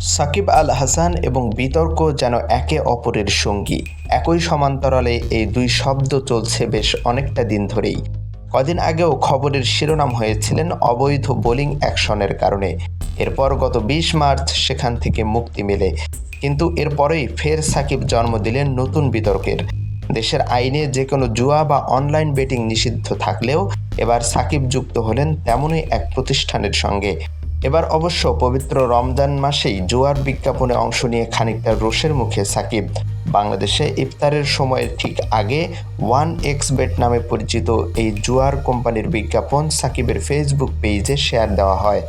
সাকিব আল হাসান এবং বিতর্ক যেন একে অপরের সঙ্গী। একই সমান্তরালে এই দুই শব্দ চলছে বেশ অনেকটা দিন ধরেই। কদিন আগেও খবরের শিরোনাম হয়েছিলেন অবৈধ বোলিং অ্যাকশনের কারণে। এরপর গত বিশ মার্চ সেখান থেকে মুক্তি মেলে। কিন্তু এরপরেই ফের সাকিব জন্ম দিলেন নতুন বিতর্কের। দেশের আইনে যে কোনো জুয়া বা অনলাইন বেটিং নিষিদ্ধ থাকলেও এবার সাকিব যুক্ত হলেন তেমনই এক প্রতিষ্ঠানের সঙ্গে। এবার অবশ্য পবিত্র রমজান মাসেই জুয়ার বিজ্ঞাপনে অংশ নিয়ে খানিকটা রোষের মুখে সাকিব। বাংলাদেশে ইফতারের সময়ের ঠিক আগে ওয়ান এক্স বেট নামে পরিচিত এই জুয়ার কোম্পানির বিজ্ঞাপন সাকিবের ফেসবুক পেজে শেয়ার দেওয়া হয়।